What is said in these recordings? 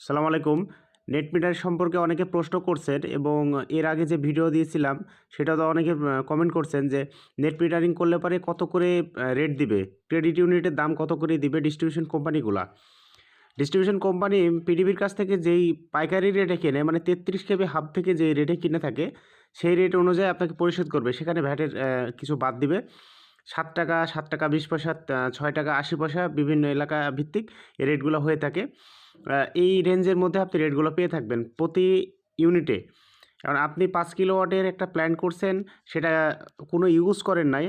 সালাম আলাইকুম। Net metre সম্পর্কে অনেকে প্রশ্ন করছেন এবং এর আগে যে ভিডিও দিয়েছিলাম, সেটা তো অনেকে কমেন্ট করছেন যে নেট মিটারিং করলে পরে কত করে রেট দিবে? ক্রেডিট ইউনিটের দাম কত করে দিবে ডিস্ট্রিবিউশন কোম্পানিগুলা ডিস্ট্রিবিউশন কোম্পানি পিডিবির কাছ থেকে যেই পাইকারি রেটে কেনে মানে তেত্রিশ কেবি হাব থেকে যে রেটে কিনে থাকে, সেই রেট অনুযায়ী আপনাকে পরিশোধ করবে। সেখানে ভ্যাটের কিছু বাদ দিবে। সাত টাকা সাত টাকা, বিশ পয়সা ছয় টাকা, আশি পয়সা বিভিন্ন এলাকা ভিত্তিক রেটগুলো হয়ে থাকে। এই রেঞ্জের মধ্যে আপনি রেটগুলো পেয়ে থাকবেন প্রতি ইউনিটে কারণ আপনি পাঁচ কিলো ওয়াটের একটা প্ল্যান করছেন, সেটা কোনো ইউজ করেন নাই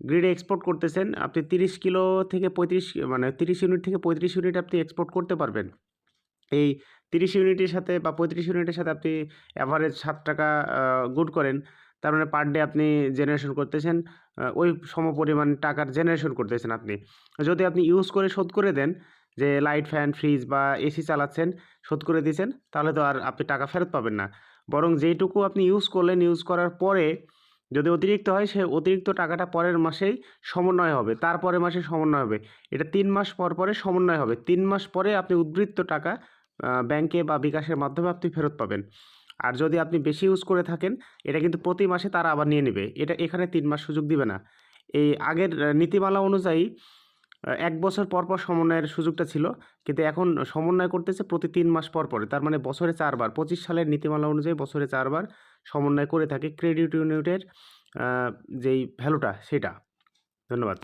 গ্রিডে এক্সপোর্ট করতেছেন, আপনি তিরিশ কিলো থেকে পঁয়ত্রিশ মানে তিরিশ ইউনিট থেকে পঁয়ত্রিশ ইউনিট আপনি এক্সপোর্ট করতে পারবেন। এই তিরিশ ইউনিটের সাথে বা পঁয়ত্রিশ ইউনিটের সাথে আপনি অ্যাভারেজ সাত টাকা গুড করেন। তার মানে পার ডে আপনি জেনারেশন করতেছেন ওই সমপরিমাণ টাকার জেনারেশন করতেছেন আপনি। যদি আপনি ইউজ করে শোধ করে দেন, যে লাইট ফ্যান ফ্রিজ বা এসি চালাচ্ছেন, শোধ করে দিয়েছেন তাহলে তো আর আপনি টাকা ফেরত পাবেন না। বরং যেইটুকু আপনি ইউজ করলেন ইউজ করার পরে যদি অতিরিক্ত হয়, সে অতিরিক্ত টাকাটা পরের মাসেই সমন্বয় হবে। তারপরের মাসে সমন্বয় হবে। এটা তিন মাস পর পরে সমন্বয় হবে। তিন মাস পরে আপনি উদ্বৃত্ত টাকা ব্যাংকে বা বিকাশের মাধ্যমে আপনি ফেরত পাবেন। আর যদি আপনি বেশি ইউজ করে থাকেন, এটা কিন্তু প্রতি মাসে তারা আবার নিয়ে নেবে। এটা এখানে তিন মাস সুযোগ দিবে না। এই আগের নীতিমালা অনুযায়ী এক বছর পর পর সমন্বয়ের সুযোগটা ছিল। কিন্তু এখন সমন্বয় করতেছে প্রতি তিন মাস পর পরে। তার মানে বছরে চারবার, পঁচিশ সালের নীতিমালা অনুযায়ী বছরে চারবার সমন্বয় করে থাকে ক্রেডিট ইউনিটের যেই ভ্যালুটা সেটা। ধন্যবাদ।